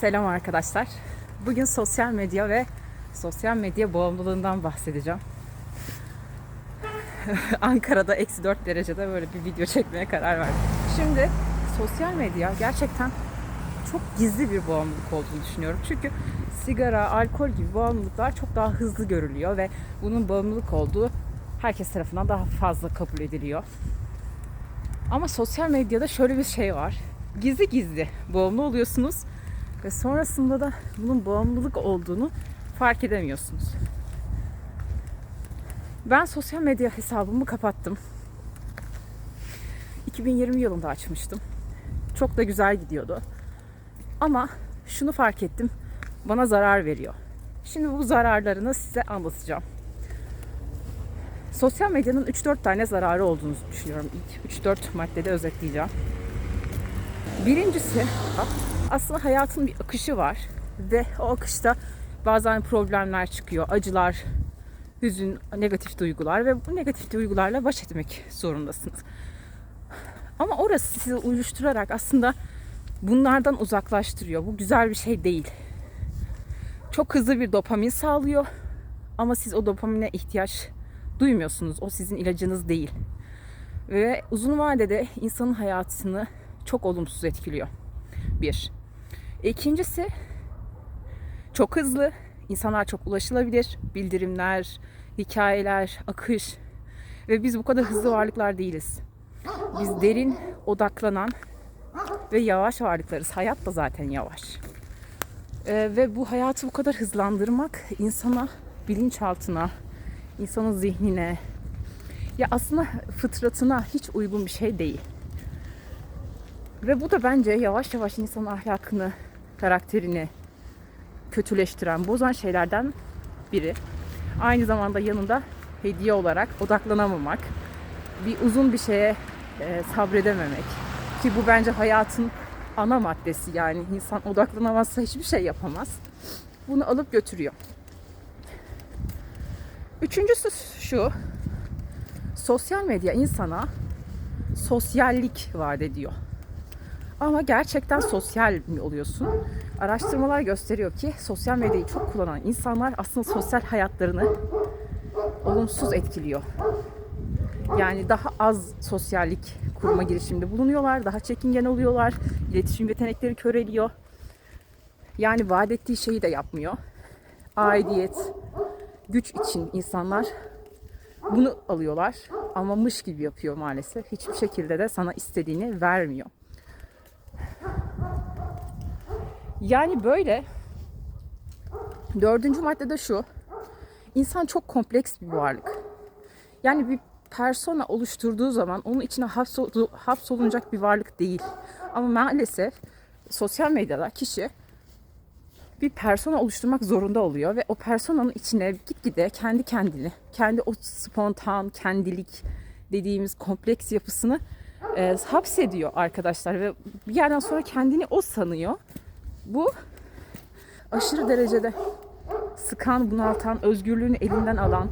Selam arkadaşlar. Bugün sosyal medya ve sosyal medya bağımlılığından bahsedeceğim. Ankara'da eksi 4 derecede böyle bir video çekmeye karar verdim. Şimdi sosyal medya gerçekten çok gizli bir bağımlılık olduğunu düşünüyorum. Çünkü sigara, alkol gibi bağımlılıklar çok daha hızlı görülüyor ve bunun bağımlılık olduğu herkes tarafından daha fazla kabul ediliyor. Ama sosyal medyada şöyle bir şey var. Gizli gizli bağımlı oluyorsunuz ve sonrasında da bunun bağımlılık olduğunu fark edemiyorsunuz. Ben sosyal medya hesabımı kapattım. 2020 yılında açmıştım. Çok da güzel gidiyordu. Ama şunu fark ettim. Bana zarar veriyor. Şimdi bu zararlarını size anlatacağım. Sosyal medyanın 3-4 tane zararı olduğunu düşünüyorum. İlk 3-4 maddede özetleyeceğim. Birincisi aslında hayatın bir akışı var ve o akışta bazen problemler çıkıyor, acılar, hüzün, negatif duygular ve bu negatif duygularla baş etmek zorundasınız. Ama orası sizi uyuşturarak aslında bunlardan uzaklaştırıyor. Bu güzel bir şey değil. Çok hızlı bir dopamin sağlıyor ama siz o dopamine ihtiyaç duymuyorsunuz. O sizin ilacınız değil. Ve uzun vadede insanın hayatını çok olumsuz etkiliyor. Bir. İkincisi çok hızlı. İnsanlar çok ulaşılabilir. Bildirimler, hikayeler, akış. Ve biz bu kadar hızlı varlıklar değiliz. Biz derin, odaklanan ve yavaş varlıklarız. Hayat da zaten yavaş. Ee, ve bu hayatı bu kadar hızlandırmak insana, bilinçaltına, insanın zihnine, ya aslında fıtratına hiç uygun bir şey değil. Ve bu da bence yavaş yavaş insanın ahlakını, karakterini kötüleştiren, bozan şeylerden biri. Aynı zamanda yanında hediye olarak odaklanamamak, bir uzun bir şeye e, sabredememek. Ki bu bence hayatın ana maddesi yani insan odaklanamazsa hiçbir şey yapamaz. Bunu alıp götürüyor. Üçüncüsü şu. Sosyal medya insana sosyallik vaat ediyor. Ama gerçekten sosyal mi oluyorsun? Araştırmalar gösteriyor ki sosyal medyayı çok kullanan insanlar aslında sosyal hayatlarını olumsuz etkiliyor. Yani daha az sosyallik kurma girişiminde bulunuyorlar, daha çekingen oluyorlar, iletişim yetenekleri köreliyor. Yani vaat ettiği şeyi de yapmıyor. Aidiyet, güç için insanlar bunu alıyorlar ama mış gibi yapıyor maalesef. Hiçbir şekilde de sana istediğini vermiyor. Yani böyle dördüncü madde de şu. İnsan çok kompleks bir varlık. Yani bir persona oluşturduğu zaman onun içine hapsol- hapsolunacak bir varlık değil. Ama maalesef sosyal medyada kişi bir persona oluşturmak zorunda oluyor ve o personanın içine gitgide kendi kendini, kendi o spontan, kendilik dediğimiz kompleks yapısını e, hapsediyor arkadaşlar ve bir yerden sonra kendini o sanıyor. Bu aşırı derecede sıkan, bunaltan, özgürlüğünü elinden alan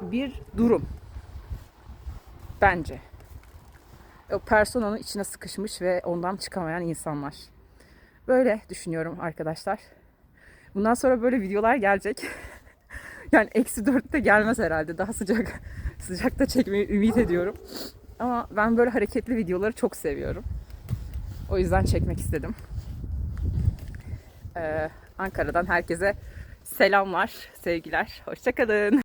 bir durum. Bence. O personanın içine sıkışmış ve ondan çıkamayan insanlar. Böyle düşünüyorum arkadaşlar. Bundan sonra böyle videolar gelecek. yani eksi dörtte gelmez herhalde. Daha sıcak sıcakta çekmeyi ümit ediyorum. Ama ben böyle hareketli videoları çok seviyorum. O yüzden çekmek istedim. Ee, Ankara'dan herkese selamlar, sevgiler. Hoşçakalın.